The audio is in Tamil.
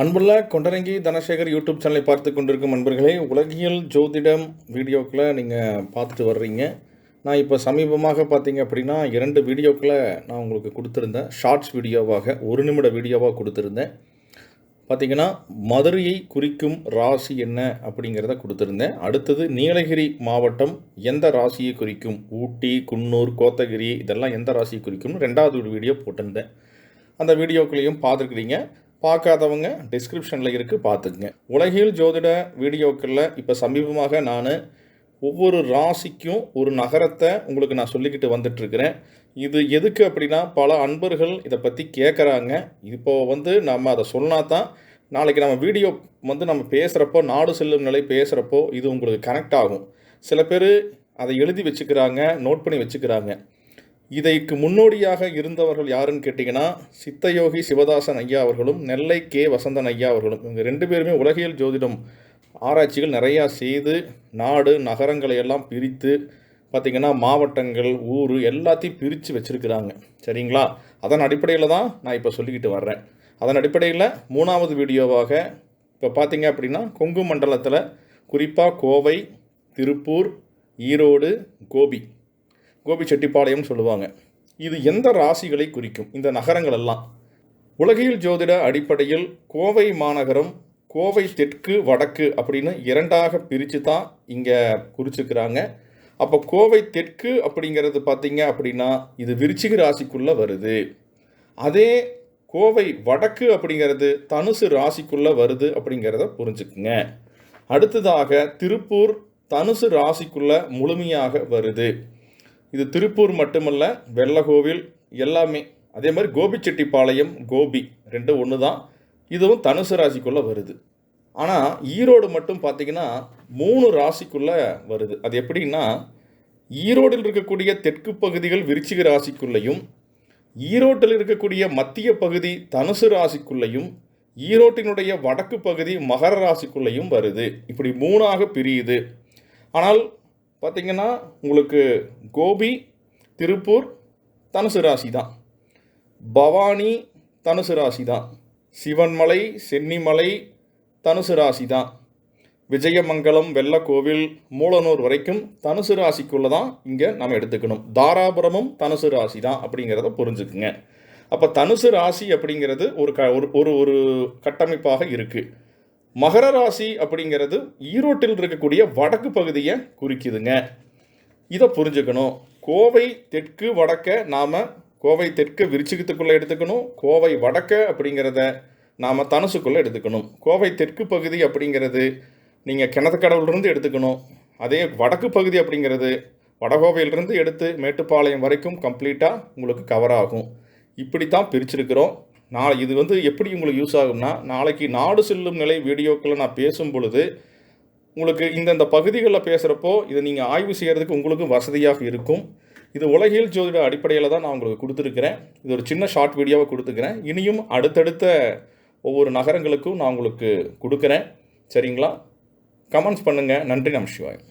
அன்புள்ள கொண்டரங்கி தனசேகர் யூடியூப் சேனலை பார்த்து கொண்டிருக்கும் அன்பர்களே உலகியல் ஜோதிடம் வீடியோக்களை நீங்கள் பார்த்துட்டு வர்றீங்க. நான் இப்போ சமீபமாக பார்த்தீங்க அப்படின்னா இரண்டு வீடியோக்களை நான் உங்களுக்கு கொடுத்துருந்தேன். ஷார்ட்ஸ் வீடியோவாக ஒரு நிமிட வீடியோவாக கொடுத்துருந்தேன். பார்த்தீங்கன்னா மதுரையை குறிக்கும் ராசி என்ன அப்படிங்கிறத கொடுத்துருந்தேன். அடுத்தது நீலகிரி மாவட்டம் எந்த ராசியை குறிக்கும்? ஊட்டி குன்னூர் கோத்தகிரி இதெல்லாம் எந்த ராசியை குறிக்கும்னு ரெண்டாவது ஒரு வீடியோ போட்டிருந்தேன். அந்த வீடியோக்களையும் பார்த்துருக்குறீங்க. பார்க்காதவங்க டிஸ்கிரிப்ஷனில் இருக்குது பார்த்துக்குங்க. உலகில் ஜோதிட வீடியோக்களில் இப்போ சமீபமாக நான் ஒவ்வொரு ராசிக்கும் ஒரு நகரத்தை உங்களுக்கு நான் சொல்லிக்கிட்டு வந்துட்டுருக்கிறேன். இது எதுக்கு அப்படின்னா பல அன்பர்கள் இதை பற்றி கேட்குறாங்க இப்போ வந்து நம்ம அதை சொன்னா தான் நாளைக்கு நம்ம வீடியோ வந்து நம்ம பேசுகிறப்போ நாடு செல்லும் நிலை பேசுகிறப்போ இது உங்களுக்கு கனெக்ட் ஆகும். சில பேர் அதை எழுதி வச்சுக்கிறாங்க நோட் பண்ணி வச்சுக்கிறாங்க. இதைக்கு முன்னோடியாக இருந்தவர்கள் யாருன்னு கேட்டிங்கன்னா சித்தயோகி சிவதாசன் ஐயா அவர்களும் நெல்லை கே. வசந்தன் ஐயா அவர்களும். இவங்க ரெண்டு பேருமே உலகியல் ஜோதிடம் ஆராய்ச்சிகள் நிறையா செய்து நாடு நகரங்களை எல்லாம் பிரித்து பார்த்திங்கன்னா மாவட்டங்கள் ஊர் எல்லாத்தையும் பிரித்து வச்சுருக்கிறாங்க. சரிங்களா? அதன் அடிப்படையில் தான் நான் இப்போ சொல்லிக்கிட்டு வர்றேன். அதன் அடிப்படையில் மூணாவது வீடியோவாக இப்போ பார்த்தீங்க அப்படின்னா கொங்கு மண்டலத்தில் குறிப்பாக கோவை திருப்பூர் ஈரோடு கோபி. கோபிச்செட்டிப்பாளையம் சொல்லுவாங்க. இது எந்த ராசிகளை குறிக்கும்? இந்த நகரங்கள் எல்லாம் உலகியல் ஜோதிட அடிப்படையில் கோவை மாநகரம் கோவை தெற்கு வடக்கு அப்படின்னு இரண்டாக பிரித்து தான் இங்கே குறிச்சிருக்கிறாங்க. அப்போ கோவை தெற்கு அப்படிங்கிறது பார்த்தீங்க அப்படின்னா இது விருச்சிக ராசிக்குள்ளே வருது. அதே கோவை வடக்கு அப்படிங்கிறது தனுசு ராசிக்குள்ளே வருது அப்படிங்கிறத புரிஞ்சுக்குங்க. அடுத்ததாக திருப்பூர் தனுசு ராசிக்குள்ளே முழுமையாக வருது. இது திருப்பூர் மட்டுமல்ல வெள்ளகோவில் எல்லாமே. அதே மாதிரி கோபிச்செட்டிப்பாளையம் கோபி ரெண்டும் ஒன்று தான் இதுவும் தனுசு ராசிக்குள்ளே வருது. ஆனால் ஈரோடு மட்டும் பார்த்திங்கன்னா மூணு ராசிக்குள்ளே வருது. அது எப்படின்னா ஈரோடில் இருக்கக்கூடிய தெற்கு பகுதிகள் விருச்சிக ராசிக்குள்ளேயும் ஈரோட்டில் இருக்கக்கூடிய மத்திய பகுதி தனுசு ராசிக்குள்ளேயும் ஈரோட்டினுடைய வடக்கு பகுதி மகர ராசிக்குள்ளேயும் வருது. இப்படி மூணாக பிரியுது. ஆனால் பார்த்திங்கன்னா உங்களுக்கு கோபி திருப்பூர் தனுசு ராசி தான் பவானி தனுசு ராசி தான் சிவன்மலை சென்னிமலை தனுசு ராசி தான் விஜயமங்கலம் வெள்ளக்கோவில் மூலனூர் வரைக்கும் தனுசு ராசிக்குள்ளே தான் இங்கே நம்ம எடுத்துக்கணும். தாராபுரமும் தனுசு ராசி தான் அப்படிங்கிறத புரிஞ்சுக்குங்க. அப்போ தனுசு ராசி அப்படிங்கிறது ஒரு க ஒரு ஒரு ஒரு கட்டமைப்பாக இருக்குது மகர ராசி அப்படிங்கிறது ஈரோட்டில் இருக்கக்கூடிய வடக்கு பகுதியை குறிக்குதுங்க. இதை புரிஞ்சுக்கணும். கோவை தெற்கு வடக்க நாம் கோவை தெற்கு விருச்சிகத்துக்குள்ளே எடுத்துக்கணும். கோவை வடக்க அப்படிங்கிறத நாம் தனுசுக்குள்ளே எடுத்துக்கணும். கோவை தெற்கு பகுதி அப்படிங்கிறது நீங்கள் கிணத்துக்கடவுலேருந்து எடுத்துக்கணும். அதே வடக்கு பகுதி அப்படிங்கிறது வடகோவையிலிருந்து எடுத்து மேட்டுப்பாளையம் வரைக்கும் கம்ப்ளீட்டாக உங்களுக்கு கவர் ஆகும். இப்படி தான் பிரிச்சிருக்கிறோம். நாளை இது வந்து எப்படி உங்களுக்கு யூஸ் ஆகும்னா நாளைக்கு நாடு செல்லும் நிலை வீடியோக்களை நான் பேசும் பொழுது உங்களுக்கு இந்தந்த பகுதிகளில் பேசுகிறப்போ இதை நீங்கள் ஆய்வு செய்கிறதுக்கு உங்களுக்கும் வசதியாக இருக்கும். இது உலகியல் ஜோதிட அடிப்படையில் தான் நான் உங்களுக்கு கொடுத்துருக்கிறேன். இது ஒரு சின்ன ஷார்ட் வீடியோவை கொடுத்துக்கிறேன் இனியும் அடுத்தடுத்த ஒவ்வொரு நகரங்களுக்கும் நான் உங்களுக்கு கொடுக்குறேன். சரிங்களா? கமெண்ட்ஸ் பண்ணுங்கள் நன்றி நம் சிவாயம்.